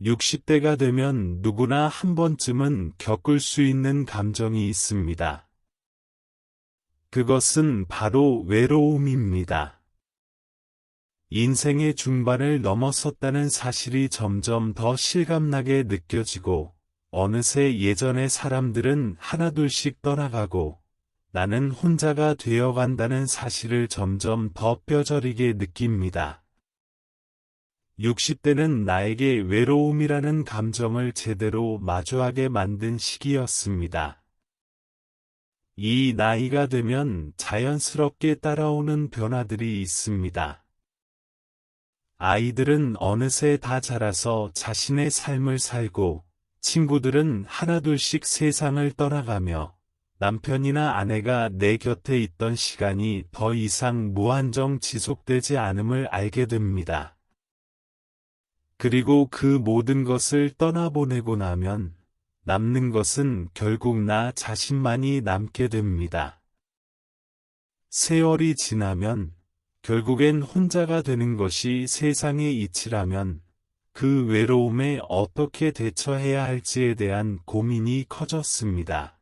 60대가 되면 누구나 한 번쯤은 겪을 수 있는 감정이 있습니다. 그것은 바로 외로움입니다. 인생의 중반을 넘어섰다는 사실이 점점 더 실감나게 느껴지고 어느새 예전의 사람들은 하나둘씩 떠나가고 나는 혼자가 되어간다는 사실을 점점 더 뼈저리게 느낍니다. 60대는 나에게 외로움이라는 감정을 제대로 마주하게 만든 시기였습니다. 이 나이가 되면 자연스럽게 따라오는 변화들이 있습니다. 아이들은 어느새 다 자라서 자신의 삶을 살고 친구들은 하나둘씩 세상을 떠나가며 남편이나 아내가 내 곁에 있던 시간이 더 이상 무한정 지속되지 않음을 알게 됩니다. 그리고 그 모든 것을 떠나보내고 나면 남는 것은 결국 나 자신만이 남게 됩니다. 세월이 지나면 결국엔 혼자가 되는 것이 세상의 이치라면 그 외로움에 어떻게 대처해야 할지에 대한 고민이 커졌습니다.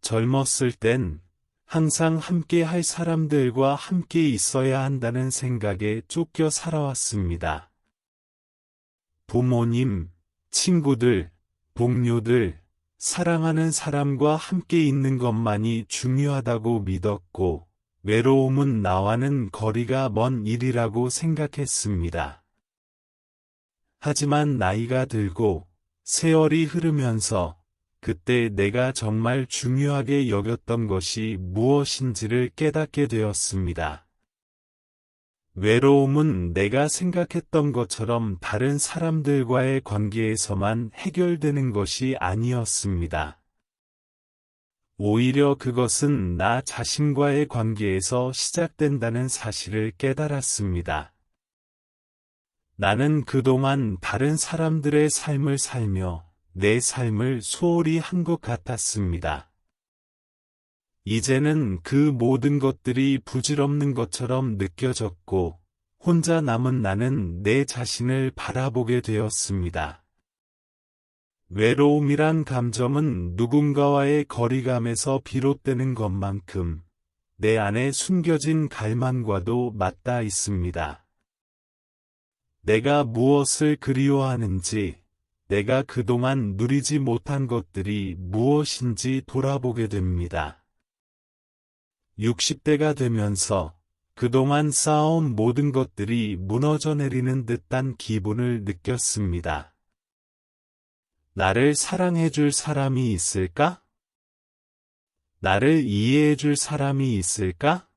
젊었을 땐 항상 함께 할 사람들과 함께 있어야 한다는 생각에 쫓겨 살아왔습니다. 부모님, 친구들, 동료들, 사랑하는 사람과 함께 있는 것만이 중요하다고 믿었고, 외로움은 나와는 거리가 먼 일이라고 생각했습니다. 하지만 나이가 들고 세월이 흐르면서 그때 내가 정말 중요하게 여겼던 것이 무엇인지를 깨닫게 되었습니다. 외로움은 내가 생각했던 것처럼 다른 사람들과의 관계에서만 해결되는 것이 아니었습니다. 오히려 그것은 나 자신과의 관계에서 시작된다는 사실을 깨달았습니다. 나는 그동안 다른 사람들의 삶을 살며 내 삶을 소홀히 한 것 같았습니다. 이제는 그 모든 것들이 부질없는 것처럼 느껴졌고, 혼자 남은 나는 내 자신을 바라보게 되었습니다. 외로움이란 감정은 누군가와의 거리감에서 비롯되는 것만큼 내 안에 숨겨진 갈망과도 맞닿아 있습니다. 내가 무엇을 그리워하는지, 내가 그동안 누리지 못한 것들이 무엇인지 돌아보게 됩니다. 60대가 되면서 그동안 쌓아온 모든 것들이 무너져 내리는 듯한 기분을 느꼈습니다. 나를 사랑해 줄 사람이 있을까? 나를 이해해 줄 사람이 있을까?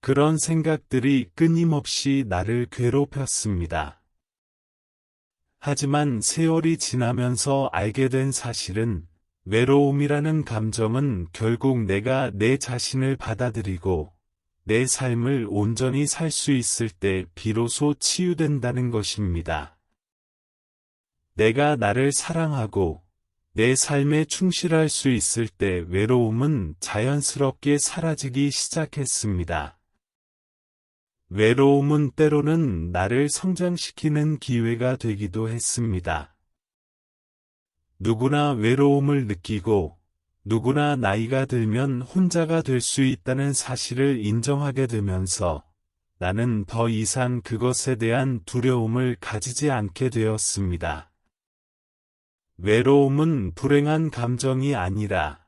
그런 생각들이 끊임없이 나를 괴롭혔습니다. 하지만 세월이 지나면서 알게 된 사실은 외로움이라는 감정은 결국 내가 내 자신을 받아들이고 내 삶을 온전히 살 수 있을 때 비로소 치유된다는 것입니다. 내가 나를 사랑하고 내 삶에 충실할 수 있을 때 외로움은 자연스럽게 사라지기 시작했습니다. 외로움은 때로는 나를 성장시키는 기회가 되기도 했습니다. 누구나 외로움을 느끼고 누구나 나이가 들면 혼자가 될 수 있다는 사실을 인정하게 되면서 나는 더 이상 그것에 대한 두려움을 가지지 않게 되었습니다. 외로움은 불행한 감정이 아니라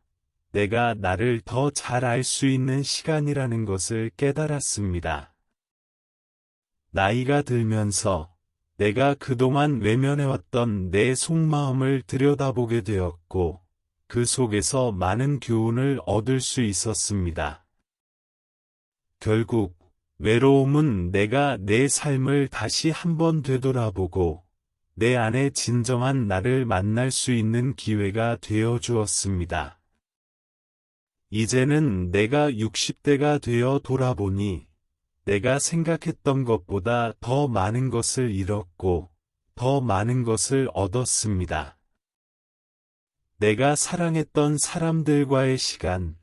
내가 나를 더 잘 알 수 있는 시간이라는 것을 깨달았습니다. 나이가 들면서 내가 그동안 외면해왔던 내 속마음을 들여다보게 되었고, 그 속에서 많은 교훈을 얻을 수 있었습니다. 결국, 외로움은 내가 내 삶을 다시 한번 되돌아보고, 내 안에 진정한 나를 만날 수 있는 기회가 되어 주었습니다. 이제는 내가 60대가 되어 돌아보니, 내가 생각했던 것보다 더 많은 것을 잃었고, 더 많은 것을 얻었습니다. 내가 사랑했던 사람들과의 시간,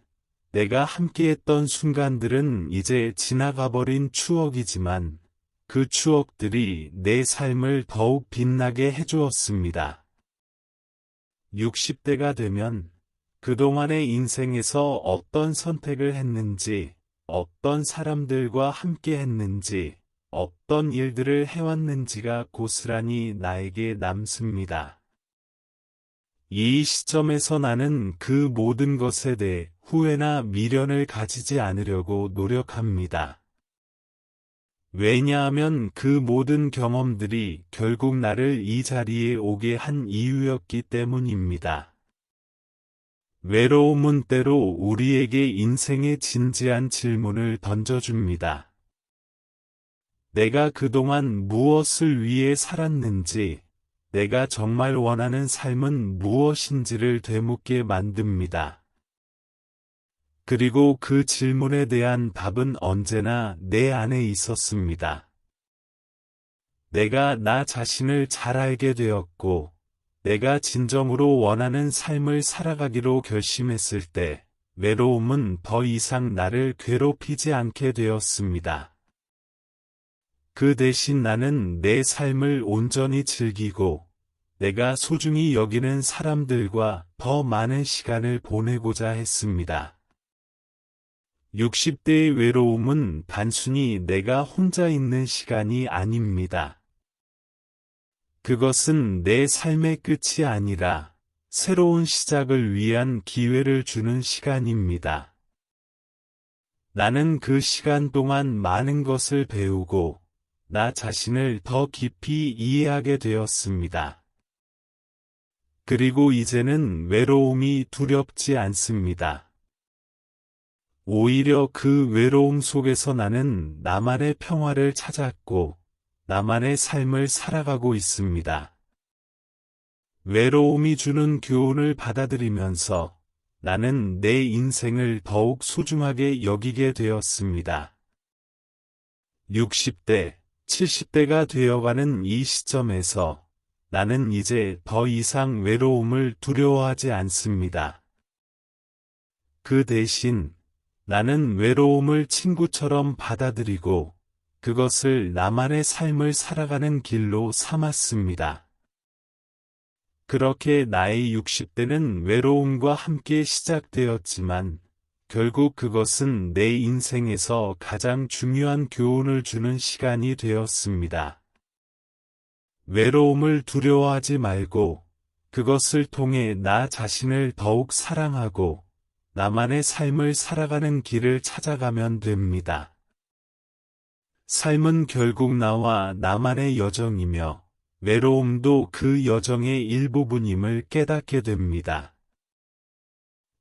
내가 함께했던 순간들은 이제 지나가버린 추억이지만, 그 추억들이 내 삶을 더욱 빛나게 해주었습니다. 60대가 되면 그동안의 인생에서 어떤 선택을 했는지, 어떤 사람들과 함께 했는지, 어떤 일들을 해왔는지가 고스란히 나에게 남습니다. 이 시점에서 나는 그 모든 것에 대해 후회나 미련을 가지지 않으려고 노력합니다. 왜냐하면 그 모든 경험들이 결국 나를 이 자리에 오게 한 이유였기 때문입니다. 외로움은 때로 우리에게 인생의 진지한 질문을 던져줍니다. 내가 그동안 무엇을 위해 살았는지, 내가 정말 원하는 삶은 무엇인지를 되묻게 만듭니다. 그리고 그 질문에 대한 답은 언제나 내 안에 있었습니다. 내가 나 자신을 잘 알게 되었고, 내가 진정으로 원하는 삶을 살아가기로 결심했을 때, 외로움은 더 이상 나를 괴롭히지 않게 되었습니다. 그 대신 나는 내 삶을 온전히 즐기고 내가 소중히 여기는 사람들과 더 많은 시간을 보내고자 했습니다. 60대의 외로움은 단순히 내가 혼자 있는 시간이 아닙니다. 그것은 내 삶의 끝이 아니라 새로운 시작을 위한 기회를 주는 시간입니다. 나는 그 시간 동안 많은 것을 배우고 나 자신을 더 깊이 이해하게 되었습니다. 그리고 이제는 외로움이 두렵지 않습니다. 오히려 그 외로움 속에서 나는 나만의 평화를 찾았고 나만의 삶을 살아가고 있습니다. 외로움이 주는 교훈을 받아들이면서 나는 내 인생을 더욱 소중하게 여기게 되었습니다. 60대 70대가 되어가는 이 시점에서 나는 이제 더 이상 외로움을 두려워하지 않습니다. 그 대신 나는 외로움을 친구처럼 받아들이고 그것을 나만의 삶을 살아가는 길로 삼았습니다. 그렇게 나의 60대는 외로움과 함께 시작되었지만 결국 그것은 내 인생에서 가장 중요한 교훈을 주는 시간이 되었습니다. 외로움을 두려워하지 말고 그것을 통해 나 자신을 더욱 사랑하고 나만의 삶을 살아가는 길을 찾아가면 됩니다. 삶은 결국 나와 나만의 여정이며 외로움도 그 여정의 일부분임을 깨닫게 됩니다.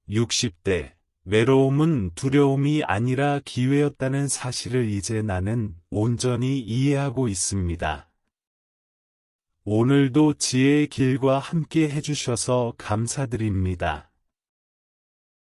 60대 외로움은 두려움이 아니라 기회였다는 사실을 이제 나는 온전히 이해하고 있습니다. 오늘도 지혜의 길과 함께 해주셔서 감사드립니다.